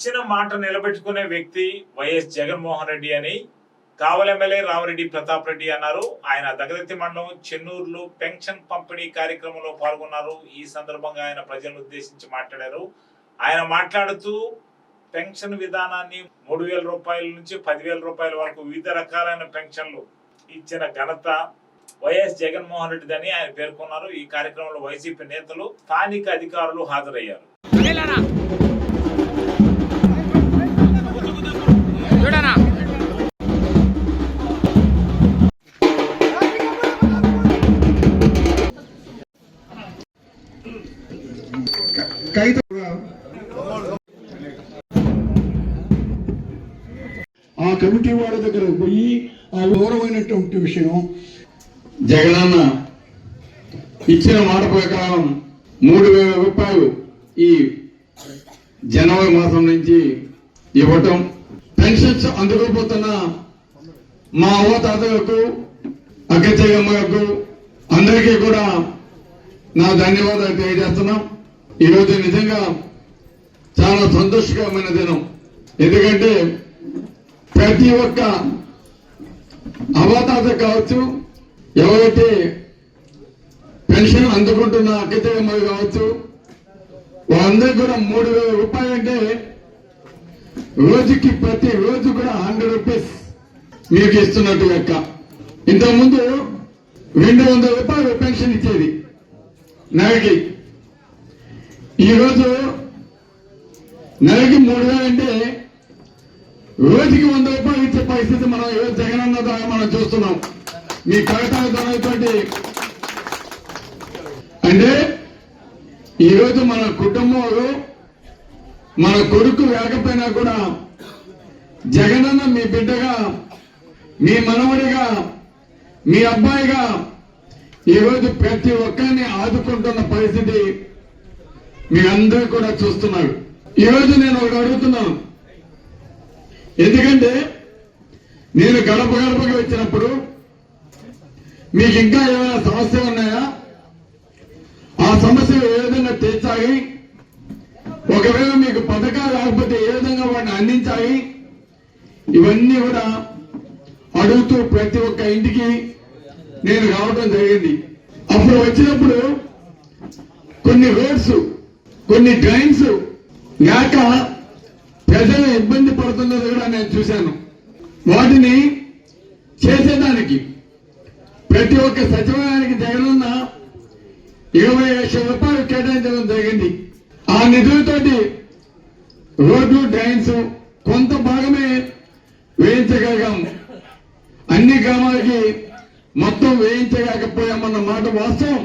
ఇచ్చిన మాట నిలబెట్టుకునే వ్యక్తి వైఎస్ జగన్మోహన్ రెడ్డి అని కావలి ఎమ్మెల్యే రామరెడ్డి ప్రతాప్ రెడ్డి అన్నారు. ఆయన దగదత్తి మండలం చెన్నూరులో పెన్షన్ పంపిణీ కార్యక్రమంలో పాల్గొన్నారు. ఈ సందర్భంగా ఆయన ప్రజలను ఉద్దేశించి మాట్లాడారు. ఆయన మాట్లాడుతూ పెన్షన్ విధానాన్ని మూడు వేల రూపాయల నుంచి పదివేల రూపాయల వరకు వివిధ రకాలైన పెన్షన్లు ఇచ్చిన ఘనత వైఎస్ జగన్మోహన్ రెడ్డిదని ఆయన పేర్కొన్నారు. ఈ కార్యక్రమంలో వైసీపీ నేతలు స్థానిక అధికారులు హాజరయ్యారు. ఆ కమిటీ వాళ్ళ దగ్గర పోయి ఆ ఘోరమైనటువంటి విషయం జగనన్న ఇచ్చిన మాట ప్రకారం మూడు వేల రూపాయలు ఈ జనవరి మాసం నుంచి ఇవ్వటం. పెన్షన్స్ అందుకోపోతున్న మా అవ్వ తాతలకు అక్కచెయ్యమ్మలకు అందరికీ కూడా నా ధన్యవాదాలు తెలియజేస్తున్నాం. ఈరోజు నిజంగా చాలా సంతోషకరమైన దినం. ఎందుకంటే ప్రతి ఒక్క అవతాత కావచ్చు ఎవరైతే పెన్షన్ అందుకుంటున్న అక్కతమ్మలు కావచ్చు వాళ్ళందరికీ కూడా మూడు వేల రూపాయలు అంటే రోజుకి ప్రతి రోజు కూడా హండ్రెడ్ రూపీస్ మీకు ఇస్తున్నట్టు లెక్క. ఇంతకుముందు రెండు వందల రూపాయలు పెన్షన్ ఇచ్చేది నెలకి. ఈరోజు నెలకి మూడు వేలు అంటే రోజుకి వంద రూపాయలు ఇచ్చే పరిస్థితి మనం ఏ జగనన్న ద్వారా మనం చూస్తున్నాం. మీ కవితలతోటి అంటే ఈరోజు మన కుటుంబంలో మన కొడుకు లేకపోయినా కూడా జగనన్న మీ బిడ్డగా మీ మనవడిగా మీ అబ్బాయిగా ఈరోజు ప్రతి ఒక్కరిని ఆదుకుంటున్న పరిస్థితి మీరందరూ కూడా చూస్తున్నారు. ఈరోజు నేను ఒకటి అడుగుతున్నాను. ఎందుకంటే నేను గడప గడపకి వచ్చినప్పుడు మీకు ఇంకా ఏమైనా సమస్యలు ఉన్నాయా? ఆ సమస్యలు ఏ విధంగా తీర్చాలి? ఒకవేళ మీకు పథకాలు రాకపోతే ఏ విధంగా వాటిని అందించాలి? ఇవన్నీ కూడా అడుగుతూ ప్రతి ఒక్క ఇంటికి నేను రావడం జరిగింది. అప్పుడు వచ్చినప్పుడు కొన్ని రోడ్స్ కొన్ని డ్రైన్స్ లేక ప్రజలు ఇబ్బంది పడుతున్నది కూడా నేను చూశాను. వాటిని చేసేదానికి ప్రతి ఒక్క సచివాలయానికి జగనన్న ఇరవై లక్షల రూపాయలు కేటాయించడం జరిగింది. ఆ నిధులతోటి రోడ్లు డ్రైన్స్ కొంత భాగమే వేయించగలిగాము అన్ని గ్రామాలకి మొత్తం వేయించలేకపోయామన్న మాట వాస్తవం.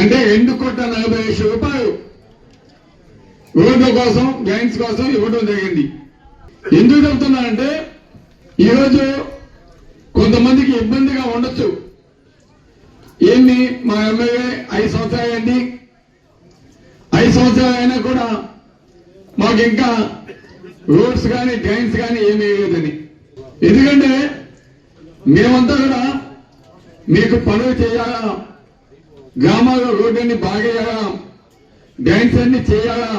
అంటే రెండు కోట్ల నలభై లక్షల రూపాయలు రోడ్ల కోసం గ్యాంగ్స్ కోసం ఇవ్వడం జరిగింది. ఎందుకు చెప్తున్నానంటే ఈరోజు కొంతమందికి ఇబ్బందిగా ఉండొచ్చు. ఏంది? మా ఎమ్మెల్యే ఐదు సంవత్సరాలు అయింది. ఐదు సంవత్సరాలు అయినా కూడా మాకు ఇంకా రోడ్స్ కానీ డ్రైన్స్ కానీ ఏమీ వేయలేదని ఎందుకంటే మేమంతా కూడా మీకు పనులు చేయాలా? గ్రామాల్లో రోడ్లన్నీ బాగా చేయాలా డ్రైన్స్ అన్ని చేయాలా?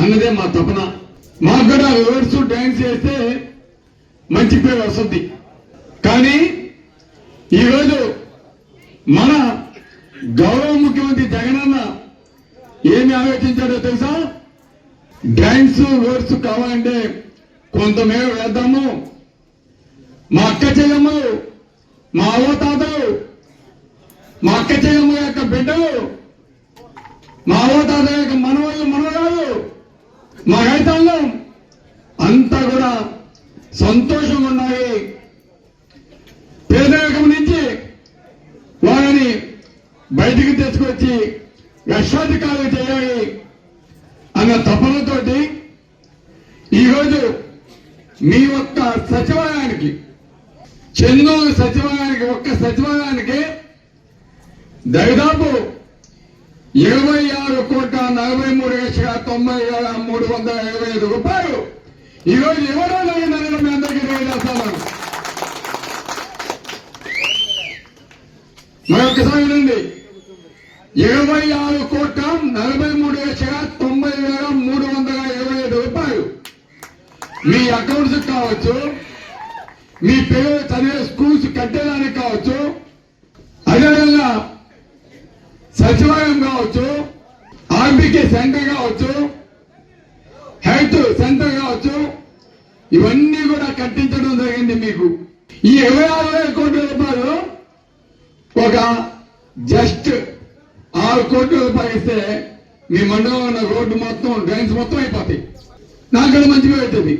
అన్నదే మా తపన. మాకు కూడా రోడ్స్ డ్యాన్స్ చేస్తే మంచి పేరు వస్తుంది. కానీ ఈరోజు మన గౌరవ ముఖ్యమంత్రి జగనన్న ఏమి ఆలోచించాడో తెలుసా? డ్యాన్స్ రోడ్స్ కావాలంటే కొంతమేర వేద్దాము. మా అక్క చెల్లెమ్మలు మా అవ్వ తాతలు మా అక్క చెల్లెమ్మ యొక్క బిడ్డలు మా అవ్వ తాత యొక్క మనవాళ్ళు మనవరాలు మా రైతాంగం అంతా కూడా సంతోషంగా ఉన్నాయి. పేదరికం నుంచి వారిని బయటికి తెచ్చుకొచ్చి లక్షాధికారులు చేయాలి అన్న తపనతోటి ఈరోజు మీ ఒక్క సచివాలయానికి చెన్నూరు సచివాలయానికి ఒక్క సచివాలయానికి దాదాపు ఇరవై ఆరు కోట్ల నలభై మూడు లక్షల తొంభై వేల మూడు వందల ఇరవై ఐదు రూపాయలు. ఈరోజు ఇవ్వడం లేదని మీ అందరికీ తెలియజేస్తాను. మరొకసారి వినండి. ఇరవై ఆరు కోట్ల నలభై మూడు లక్షల తొంభై వేల మూడు వందల ఇరవై ఐదు రూపాయలు. మీ అకౌంట్స్ కావచ్చు మీ పిల్లలు చదివే స్కూల్స్ కట్టేదానికి కావచ్చు అదేవిధంగా సచివాలయం కావచ్చు ఆర్బీకే సెంటర్ కావచ్చు హెల్త్ సెంటర్ కావచ్చు ఇవన్నీ కూడా కట్టించడం జరిగింది మీకు. ఈ ఇరవై ఆరు వేల కోట్ల రూపాయలు ఒక జస్ట్ ఆరు కోట్ల రూపాయలు ఇస్తే మీ మండలం ఉన్న రోడ్డు మొత్తం డ్రైన్స్ మొత్తం అయిపోతాయి. నాకు మంచిగా అవుతుంది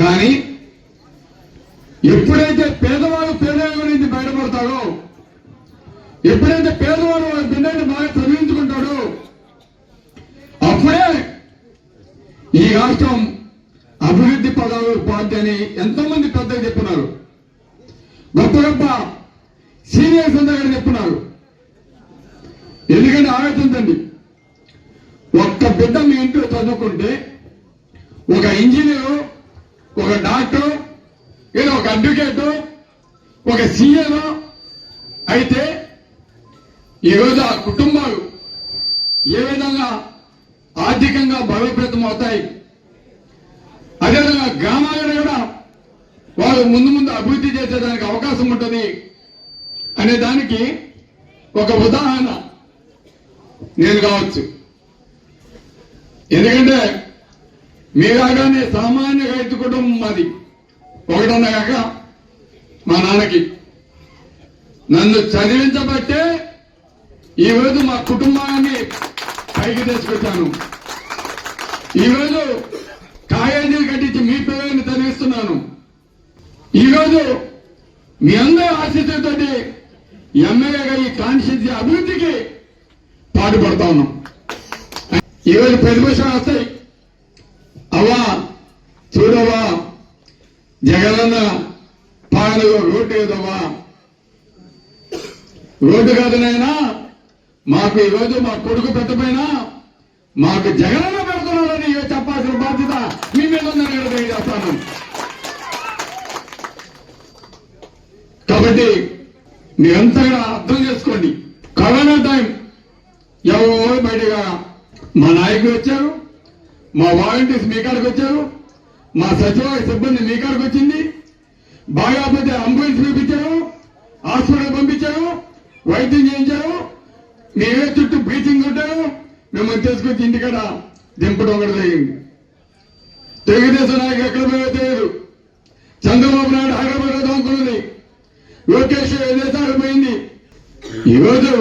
కానీ ఎప్పుడైతే పేదవాళ్ళు పేదల గురించి బయటపడతారో ఎప్పుడైతే పేదవాడు వాళ్ళ బిడ్డని బాగా చదివించుకుంటాడో అప్పుడే ఈ రాష్ట్రం అభివృద్ధి పదాలు పార్టీ అని ఎంతో మంది పెద్దలు చెప్పున్నారు గొప్ప గొప్ప సీనియర్స్ అందరూ చెప్తున్నారు ఎందుకంటే ఆలోచించండి ఒక్క బిడ్డ మీ ఇంట్లో చదువుకుంటే ఒక ఇంజనీరు ఒక డాక్టర్ లేదా ఒక అడ్వకేటు ఒక సీఎం అయితే ఈరోజు ఆ కుటుంబాలు ఏ విధంగా ఆర్థికంగా బలోపేతం అవుతాయి? అదేవిధంగా గ్రామాలను కూడా వాళ్ళు ముందు ముందు అభివృద్ధి చేసేదానికి అవకాశం ఉంటుంది అనే దానికి ఒక ఉదాహరణ నేను కావచ్చు. ఎందుకంటే మీలాగానే సామాన్య రైతు కుటుంబం మాది. ఒకటన్నగాక మా నాన్నకి. నన్ను చదివించబట్టే ఈరోజు మా కుటుంబాన్ని పైకి తెచ్చుకొచ్చాను ఈరోజు కాలేజీలు కట్టించి మీ పిల్లల్ని చదివిస్తున్నాను ఈరోజు మీ అందరి ఆశీస్సులతోటి ఎమ్మెల్యేగా ఈ కాన్స్టిట్యూన్సీ అభివృద్ధికి పాటుపడతా ఉన్నాం. ఈరోజు ప్రతిపక్షాలు వస్తాయి అవ్వా చూడవా జగనన్న పాలనలో రోడ్డు ఏదవ్వా రోడ్డు కాదు నాయనా మాకు ఈరోజు మా కొడుకు పెట్టపోయినా మాకు జగన్ పెడుతున్నాడని చెప్పాల్సిన బాధ్యత మీ మీద ఉందని తెలియజేస్తాను. కాబట్టి మీరంతగా అర్థం చేసుకోండి. కరోనా టైం ఎవరు బయటగా మా నాయకులు వచ్చారు మా వాలంటీర్స్ మీ కాడికి వచ్చారు మా సచివాలయ సిబ్బంది మీ కాడికి వచ్చింది బాగాపోతే అంబులెన్స్ పంపించారు హాస్పిటల్ పంపించారు వైద్యం చేయించారు మీరే చుట్టూ బ్లీచింగ్ కొట్టారు మిమ్మల్ని తీసుకొచ్చి ఇంటికాడ దింపడం కూడా జరిగింది. తెలుగుదేశం నాయకులు ఎక్కడ పోయో తెలియదు. చంద్రబాబు నాయుడు హైదరాబాద్లో లోకేష్ విదేశాలకు పోయింది? ఈరోజు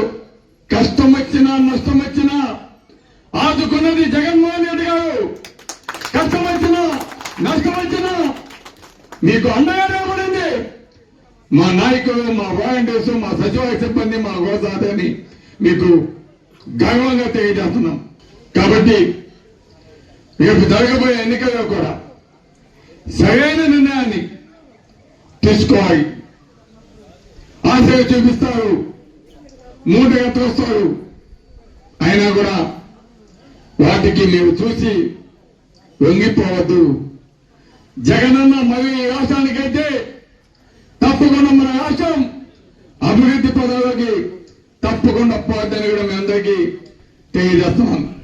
కష్టం వచ్చినా నష్టం వచ్చినా ఆదుకున్నది జగన్మోహన్ రెడ్డి గారు. కష్టం వచ్చినా నష్టం వచ్చినా మీకు అండగా నిలబడింది. మా నాయకులు మా వాలంటీర్స్ మా సచివాలయ సిబ్బంది మా గోసాదని మీకు గర్వంగా తెలియజేస్తున్నాం. కాబట్టి రేపు జరగబోయే ఎన్నికల్లో కూడా సరైన నిర్ణయాన్ని తీసుకోవాలి. ఆశ చూపిస్తారు. మూటగా తోస్తారు అయినా కూడా వాటికి మేము చూసి లొంగిపోవద్దు. జగనన్న మరి ఈ రాష్ట్రానికైతే తప్పకుండా మన రాష్ట్రం అభివృద్ధి పదాలకి తప్పకుండా పోద్దని కూడా మీ అందరికీ తెలియజేస్తున్నాను.